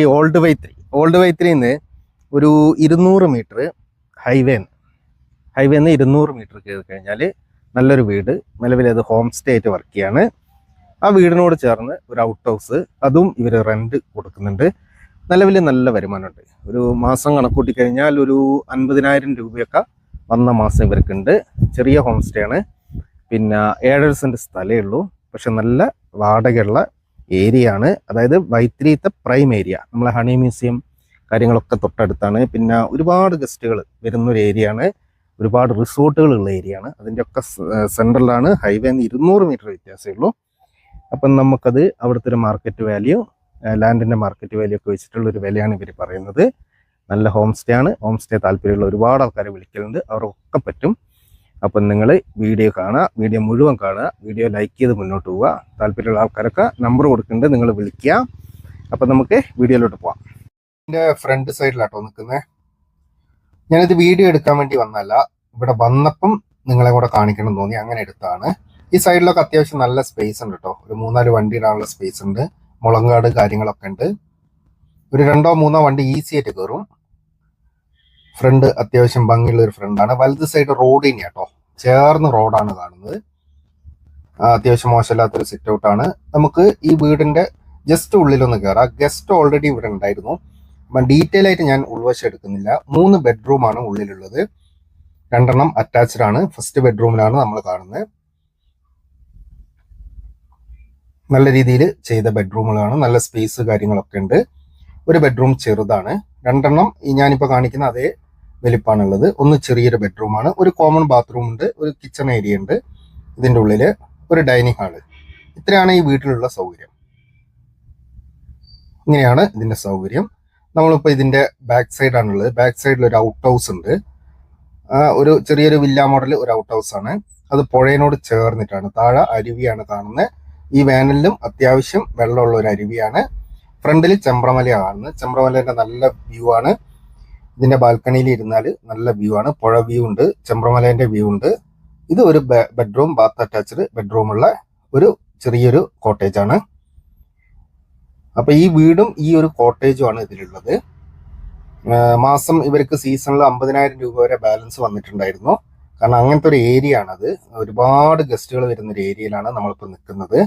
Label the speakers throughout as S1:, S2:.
S1: ഈ old Y three old വൈത്രിയിൽ നിന്ന് ഒരു ഇരുന്നൂറ് മീറ്റർ ഹൈവേ ഹൈവേ നിന്ന് ഇരുന്നൂറ് മീറ്റർ കയറി കഴിഞ്ഞാൽ നല്ലൊരു വീട്. നിലവിൽ അത് ഹോം സ്റ്റേ ആയിട്ട് വർക്ക് ചെയ്യാണ്. ആ വീടിനോട് ചേർന്ന് ഒരു ഔട്ട് ഹൗസ് അതും ഇവർ റെന്റ് കൊടുക്കുന്നുണ്ട്. നിലവിൽ നല്ല വരുമാനമുണ്ട്. ഒരു മാസം കണക്കൂട്ടി കഴിഞ്ഞാൽ ഒരു അൻപതിനായിരം രൂപയൊക്കെ വന്ന മാസം ഇവർക്കുണ്ട്. ചെറിയ ഹോം സ്റ്റേ ആണ്. പിന്നെ ഏഴര സെന്റ് സ്ഥലമേ ഉള്ളൂ. പക്ഷെ നല്ല വാടകയുള്ള ഏരിയ ആണ് അതായത് വൈത്തിരിത്തെ പ്രൈം ഏരിയ. നമ്മളെ ഹണി മ്യൂസിയം കാര്യങ്ങളൊക്കെ തൊട്ടടുത്താണ്. പിന്നെ ഒരുപാട് ഗസ്റ്റുകൾ വരുന്ന ഒരു ഏരിയ ആണ് ഒരുപാട് റിസോർട്ടുകൾ ഉള്ള ഏരിയ ആണ് അതിന്റെ ഒക്കെ സെൻട്രലാണ്. ഹൈവേന്ന് ഇരുന്നൂറ് മീറ്റർ വ്യത്യാസമേ ഉള്ളൂ. അപ്പം നമുക്കത് അവിടുത്തെ ഒരു മാർക്കറ്റ് വാല്യൂ ലാൻഡിന്റെ മാർക്കറ്റ് വാല്യൂ ഒക്കെ വെച്ചിട്ടുള്ള ഒരു വിലയാണ് ഇവർ പറയുന്നത്. നല്ല ഹോം സ്റ്റേ ആണ്. ഹോം സ്റ്റേ താല്പര്യമുള്ള ഒരുപാട് ആൾക്കാരെ വിളിക്കലുണ്ട്. അവർക്കൊക്കെ പറ്റും. അപ്പം നിങ്ങൾ വീഡിയോ കാണുക വീഡിയോ മുഴുവൻ കാണുക വീഡിയോ ലൈക്ക് ചെയ്ത് മുന്നോട്ട് പോവുക. താല്പര്യമുള്ള ആൾക്കാരൊക്കെ നമ്പർ കൊടുക്കുന്നുണ്ട് നിങ്ങൾ വിളിക്കുക. അപ്പം നമുക്ക് വീഡിയോയിലോട്ട് പോവാം. എന്റെ ഫ്രണ്ട് സൈഡിലാട്ടോ നിൽക്കുന്നത് ഞാനിത് വീഡിയോ എടുക്കാൻ വേണ്ടി വന്നല്ല ഇവിടെ വന്നപ്പം നിങ്ങളെ കൂടെ കാണിക്കണം തോന്നി അങ്ങനെ എടുത്താണ്. ഈ സൈഡിലൊക്കെ അത്യാവശ്യം നല്ല സ്പേസ് ഉണ്ട് കേട്ടോ ഒരു മൂന്നാൽ വണ്ടി ഇടാനുള്ള സ്പേസ് ഉണ്ട്. മുളങ്കാട് കാര്യങ്ങളൊക്കെ ഉണ്ട്. ഒരു രണ്ടോ മൂന്നോ വണ്ടി ഈസി ആയിട്ട് കയറും ഫ്രണ്ട് അത്യാവശ്യം ഭംഗിയുള്ള ഒരു ഫ്രണ്ടാണ് വലത് സൈഡ് റോഡ് തന്നെയാട്ടോ ചേർന്ന് റോഡാണ് കാണുന്നത്. അത്യാവശ്യം മോശമില്ലാത്തൊരു സിറ്റ് ഔട്ട് ആണ്. നമുക്ക് ഈ വീടിന്റെ ജസ്റ്റ് ഉള്ളിലൊന്ന് കയറാം ഗസ്റ്റ് ഓൾറെഡി ഇവിടെ ഉണ്ടായിരുന്നു. ഡീറ്റെയിൽ ആയിട്ട് ഞാൻ ഉൾവശം എടുക്കുന്നില്ല. മൂന്ന് ബെഡ്റൂം ആണ് ഉള്ളിലുള്ളത്. രണ്ടെണ്ണം അറ്റാച്ച്ഡ് ആണ്. ഫസ്റ്റ് ബെഡ്റൂമിലാണ് നമ്മൾ കാണുന്നത്. നല്ല രീതിയിൽ ചെയ്ത ബെഡ്റൂമുകളാണ് നല്ല സ്പേസ് കാര്യങ്ങളൊക്കെ ഉണ്ട്. ഒരു ബെഡ്റൂം ചെറുതാണ്. രണ്ടെണ്ണം ഞാനിപ്പോൾ കാണിക്കുന്ന അതേ വലിപ്പാണുള്ളത് ഒന്ന് ചെറിയൊരു ബെഡ്റൂമാണ്. ഒരു കോമൺ ബാത്റൂം ഉണ്ട്. ഒരു കിച്ചൺ ഏരിയ ഉണ്ട്. ഇതിന്റെ ഉള്ളിൽ ഒരു ഡൈനിങ് ഹാൾ. ഇത്രയാണ് ഈ വീട്ടിലുള്ള സൗകര്യം. ഇങ്ങനെയാണ് ഇതിന്റെ സൗകര്യം. നമ്മളിപ്പോൾ ഇതിന്റെ ബാക്ക് സൈഡാണുള്ളത്. ബാക്ക് സൈഡിൽ ഒരു ഔട്ട് ഹൗസ് ഉണ്ട്. ഒരു ചെറിയൊരു വില്ല മോഡൽ ഒരു ഔട്ട് ഹൗസ് ആണ്. അത് പുഴയിനോട് ചേർന്നിട്ടാണ്. താഴെ അരുവിയാണ് കാണുന്നത് ഈ വേനലിലും അത്യാവശ്യം വെള്ളമുള്ള ഒരു അരുവിയാണ്. ഫ്രണ്ടിൽ ചെമ്പ്രമലയാണ്. കാണുന്നത് ചെമ്പ്രമലേന്റെ നല്ല വ്യൂ ആണ്. ഇതിന്റെ ബാൽക്കണിയിൽ ഇരുന്നാൽ നല്ല വ്യൂ ആണ്. പുഴ വ്യൂ ഉണ്ട് ചെമ്പ്രമലേന്റെ വ്യൂ ഉണ്ട്. ഇത് ഒരു ബെഡ്റൂം ബാത്ത് അറ്റാച്ച്ഡ് ബെഡ്റൂം ഉള്ള ഒരു ചെറിയൊരു കോട്ടേജ് ആണ്. അപ്പൊ ഈ വീടും ഈ ഒരു കോട്ടേജും ആണ് ഇതിലുള്ളത്. മാസം ഇവർക്ക് സീസണിൽ അമ്പതിനായിരം രൂപ വരെ ബാലൻസ് വന്നിട്ടുണ്ടായിരുന്നു. കാരണം അങ്ങനത്തെ ഒരു ഏരിയ ആണത് ഒരുപാട് ഗസ്റ്റുകൾ വരുന്ന ഒരു ഏരിയയിലാണ് നമ്മളിപ്പോൾ നിൽക്കുന്നത്.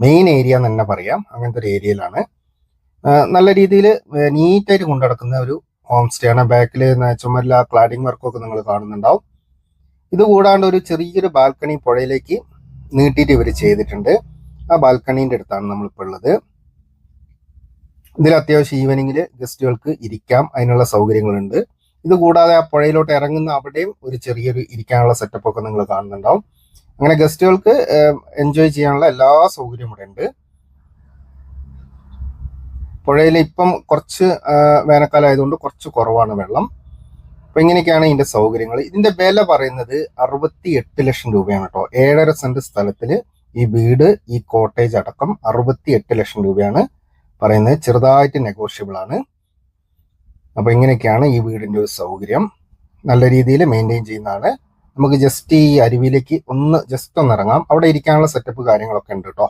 S1: മെയിൻ ഏരിയ എന്ന് തന്നെ പറയാം. അങ്ങനത്തെ ഒരു ഏരിയയിലാണ് നല്ല രീതിയിൽ നീറ്റായിട്ട് കൊണ്ടു നടക്കുന്ന ഒരു ഹോം സ്റ്റേ ആണ്. ബാക്കിൽ ചുമരിൽ ആ ക്ലാഡിംഗ് വർക്കൊക്കെ നിങ്ങൾ കാണുന്നുണ്ടാവും. ഇത് കൂടാണ്ട് ഒരു ചെറിയൊരു ബാൽക്കണി പുഴയിലേക്ക് നീട്ടിയിട്ട് ഇവർ ചെയ്തിട്ടുണ്ട്. ആ ബാൽക്കണീന്റെ അടുത്താണ് നമ്മളിപ്പോൾ ഉള്ളത്. ഇതിൽ അത്യാവശ്യം ഈവനിങ്ങിൽ ഗസ്റ്റുകൾക്ക് ഇരിക്കാം. അതിനുള്ള സൗകര്യങ്ങളുണ്ട്. ഇത് കൂടാതെ ആ പുഴയിലോട്ട് ഇറങ്ങുന്ന അവിടെയും ഒരു ചെറിയൊരു ഇരിക്കാനുള്ള സെറ്റപ്പ് ഒക്കെ നിങ്ങൾ കാണുന്നുണ്ടാവും. അങ്ങനെ ഗസ്റ്റുകൾക്ക് എൻജോയ് ചെയ്യാനുള്ള എല്ലാ സൗകര്യവും ഇവിടെ ഉണ്ട് പുഴയിൽ ഇപ്പം കുറച്ച് വേനൽക്കാലമായതുകൊണ്ട് കുറച്ച് കുറവാണ് വെള്ളം. അപ്പം ഇങ്ങനെയൊക്കെയാണ് ഇതിന്റെ സൗകര്യങ്ങൾ ഇതിന്റെ വില പറയുന്നത് അറുപത്തി എട്ട് ലക്ഷം രൂപയാണ് കേട്ടോ. ഏഴര സെന്റ് സ്ഥലത്തിൽ ഈ വീട് ഈ കോട്ടേജ് അടക്കം അറുപത്തി എട്ട് ലക്ഷം രൂപയാണ് പറയുന്നത്. ചെറുതായിട്ട് നെഗോഷ്യബിൾ ആണ്. അപ്പൊ ഇങ്ങനെയൊക്കെയാണ് ഈ വീടിന്റെ ഒരു സൗകര്യം. നല്ല രീതിയിൽ മെയിന്റെയിൻ ചെയ്യുന്നതാണ്. നമുക്ക് ജസ്റ്റ് ഈ അരുവിയിലേക്ക് ഒന്ന് ജസ്റ്റ് ഒന്ന് ഇറങ്ങാം. അവിടെ ഇരിക്കാനുള്ള സെറ്റപ്പ് കാര്യങ്ങളൊക്കെ ഉണ്ട് കേട്ടോ.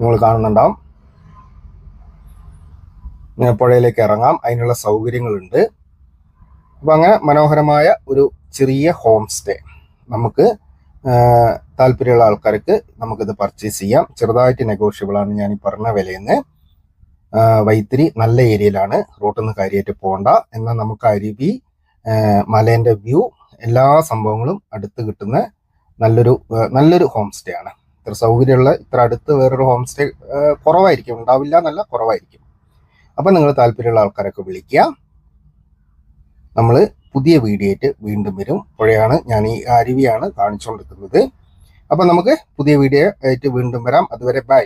S1: നിങ്ങൾ കാണുന്നുണ്ടാവും. പുഴയിലേക്ക് ഇറങ്ങാം. അതിനുള്ള സൗകര്യങ്ങളുണ്ട്. അപ്പം അങ്ങനെ മനോഹരമായ ഒരു ചെറിയ ഹോം സ്റ്റേ നമുക്ക് താല്പര്യമുള്ള ആൾക്കാർക്ക് നമുക്കിത് പർച്ചേസ് ചെയ്യാം. ചെറുതായിട്ട് നെഗോഷ്യബിൾ ആണ് ഞാൻ ഈ പറഞ്ഞ വിലയിൽ നിന്ന് വൈത്തിരി നല്ല ഏരിയയിലാണ്. റോട്ടിൽ നിന്ന് കാര്യമായിട്ട് പോകണ്ട എന്നാൽ നമുക്ക് അരുവി മലേന്റെ വ്യൂ എല്ലാ സംഭവങ്ങളും അടുത്ത് കിട്ടുന്ന നല്ലൊരു നല്ലൊരു ഹോം സ്റ്റേ ആണ്. ഇത്ര സൗകര്യമുള്ള ഇത്ര അടുത്ത് വേറൊരു ഹോം സ്റ്റേ കുറവായിരിക്കും. ഉണ്ടാവില്ല എന്നല്ല കുറവായിരിക്കും. അപ്പൊ നിങ്ങൾ താല്പര്യമുള്ള ആൾക്കാരൊക്കെ വിളിക്കുക. നമ്മൾ പുതിയ വീഡിയോ ആയിട്ട് വീണ്ടും വരും. പുഴയാണ് ഞാൻ ഈ അരുവിയാണ് കാണിച്ചുകൊണ്ടിരിക്കുന്നത്. അപ്പൊ നമുക്ക് പുതിയ വീഡിയോ ആയിട്ട് വീണ്ടും വരാം. അതുവരെ ബൈ